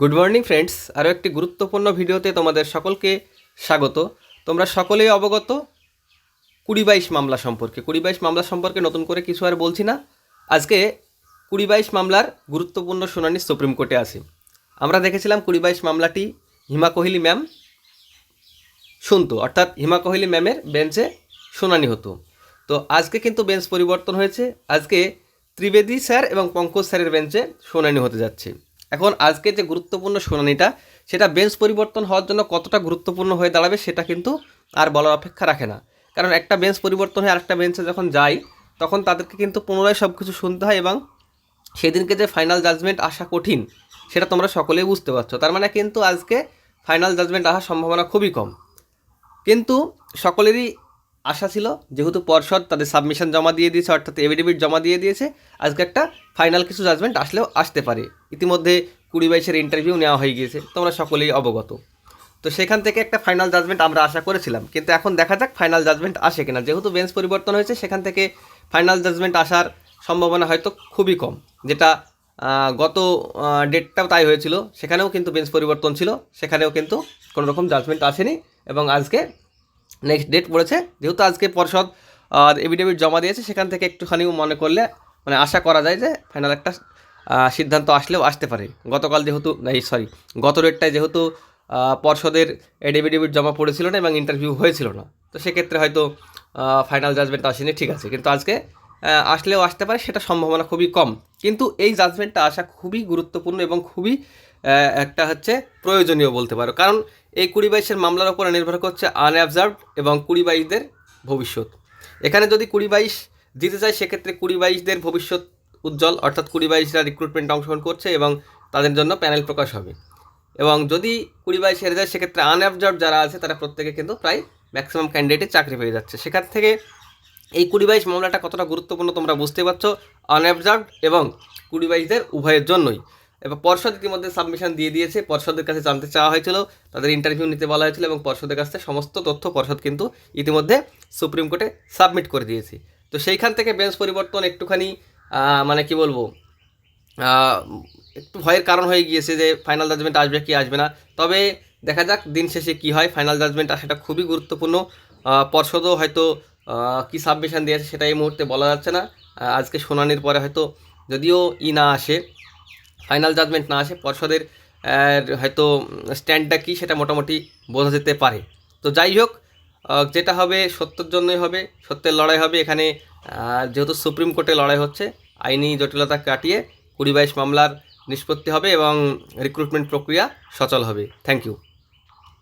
Good morning friends আরও একটি গুরুত্বপূর্ণ ভিডিওতে তোমাদের সকলকে স্বাগত। তোমরা সকলেই অবগত? কুড়ি বাইশ মামলা সম্পর্কে। কুড়ি বাইশ মামলা সম্পর্কে নতুন করে কিছু আর বলছি না। আজকে কুড়ি বাইশ মামলার গুরুত্বপূর্ণ শুনানি সুপ্রিম কোর্টে আছে। আমরা দেখেছিলাম কুড়ি বাইশ মামলাটি হিমা কোহলি ম্যাম শুনতো। অর্থাৎ হিমা কোহলি ম্যামের বেঞ্চে শুনানি হতো। তো আজকে কিন্তু বেঞ্চ পরিবর্তন হয়েছে। আজকে ত্রিবেদী স্যার এবং পঙ্কজ স্যারের বেঞ্চে শুনানি হতে যাচ্ছে। এখন আজকে যে গুরুত্বপূর্ণ শুনানিটা, সেটা বেঞ্চ পরিবর্তন হওয়ার জন্য কতটা গুরুত্বপূর্ণ হয়ে দাঁড়াবে সেটা কিন্তু আর বলার অপেক্ষা রাখে না। কারণ একটা বেঞ্চ পরিবর্তন হয়ে আরেকটা বেঞ্চে যখন যাই, তখন তাদেরকে কিন্তু পুনরায় সব কিছু শুনতে হয় এবং সেদিনকে যে ফাইনাল জাজমেন্ট আসা কঠিন, সেটা তোমরা সকলেই বুঝতে পারছ। তার মানে কিন্তু আজকে ফাইনাল জাজমেন্ট আসার সম্ভাবনা খুবই কম। কিন্তু সকলেরই আশা ছিল, যেহেতু পর্ষদ তাদের সাবমিশন জমা দিয়ে দিয়েছে, অর্থাৎ এভিডেভিট জমা দিয়ে দিয়েছে, আজকে একটা ফাইনাল কিছু জাজমেন্ট আসলেও আসতে পারে। ইতিমধ্যে কুড়ি বাইশের ইন্টারভিউ নেওয়া হয়ে গিয়েছে, তোমরা সকলেই অবগত। তো সেখান থেকে একটা ফাইনাল জাজমেন্ট আমরা আশা করেছিলাম, কিন্তু এখন দেখা যাক ফাইনাল জাজমেন্ট আসে কিনা। যেহেতু বেঞ্চ পরিবর্তন হয়েছে, সেখান থেকে ফাইনাল জাজমেন্ট আসার সম্ভাবনা হয়তো খুবই কম, যেটা গত ডেটটাও তাই হয়েছিল। সেখানেও কিন্তু বেঞ্চ পরিবর্তন ছিল, সেখানেও কিন্তু কোনো রকম জাজমেন্ট আসেনি, এবং আজকে নেক্সট ডেট পড়েছে। যেহেতু আজকে পর্ষদ এভিডেভিট জমা দিয়েছে, সেখান থেকে একটুখানি মনে করলে মানে আশা করা যায় যে ফাইনাল একটা সিদ্ধান্ত আসলেও আসতে পারে। গতকাল যেহেতু, এই সরি গত ডেটটায় যেহেতু পর্ষদের এভিডেভিট জমা পড়েছিল না এবং ইন্টারভিউ হয়েছিল না। তো সেক্ষেত্রে হয়তো ফাইনাল জাজমেন্ট আসেনি, ঠিক আছে। কিন্তু আজকে আসলেও আসতে পারে, সেটা সম্ভাবনা খুবই কম। কিন্তু এই জাজমেন্টটা আসা খুবই গুরুত্বপূর্ণ এবং খুবই একটা হচ্ছে প্রয়োজনীয় বলতে পারো। কারণ এই কুড়ি বাইশের মামলার উপরে নির্ভর করছে আনঅবজার্ভড এবং কুড়ি বাইশদের ভবিষ্যৎ। এখানে যদি কুড়ি বাইশ দিতে যায়, সেক্ষেত্রে কুড়ি বাইশদের ভবিষ্যৎ উজ্জ্বল, অর্থাৎ কুড়ি বাইশরা রিক্রুটমেন্ট অংশগ্রহণ করছে এবং তাদের জন্য প্যানেল প্রকাশ হবে। এবং যদি কুড়ি বাইশ হেরে যায়, সেক্ষেত্রে আনঅবজার্ভ যারা আছে, তারা প্রত্যেকে কিন্তু প্রায় ম্যাক্সিমাম ক্যান্ডিডেটে চাকরি পেয়ে যাচ্ছে। সেখান থেকে এই কুড়ি বাইশ মামলাটা কতটা গুরুত্বপূর্ণ তোমরা বুঝতে পারছ? আনঅবজার্ভড এবং কুড়ি বাইশদের উভয়ের জন্যই। এবার পর্ষদ ইতিমধ্যে সাবমিশন দিয়ে দিয়েছে। পর্ষদের কাছে জানতে চাওয়া হয়েছিল, তাদের ইন্টারভিউ নিতে বলা হয়েছিল এবং পর্ষদের কাছে সমস্ত তথ্য পর্ষদ কিন্তু ইতিমধ্যে সুপ্রিম কোর্টে সাবমিট করে দিয়েছে। তো সেইখান থেকে বেঞ্চ পরিবর্তন একটুখানি মানে কি বলব একটু ভয়ের কারণ হয়ে গিয়েছে যে ফাইনাল জাজমেন্ট আসবে কি আসবে না। তবে দেখা যাক দিন শেষে কি হয় ফাইনাল জাজমেন্ট আসাটা খুবই গুরুত্বপূর্ণ। পর্ষদও হয়তো কি সাবমিশন দিয়েছে সেটা এই মুহূর্তে বলা যাচ্ছে না। আজকে শুনানির পরে হয়তো যদিও ই না আসে ফাইনাল জাজমেন্ট না আসে, পর্ষদের হয়তো স্ট্যান্ডটা কী সেটা মোটামুটি বোঝা যেতে পারে। তো যাই হোক যেটা হবে সত্যের জন্যই হবে, সত্যের লড়াই হবে। এখানে যেহেতু সুপ্রিম কোর্টে লড়াই হচ্ছে, আইনি জটিলতা কাটিয়ে কুড়ি বাইশ মামলার নিষ্পত্তি হবে এবং রিক্রুটমেন্ট প্রক্রিয়া সচল হবে। Thank you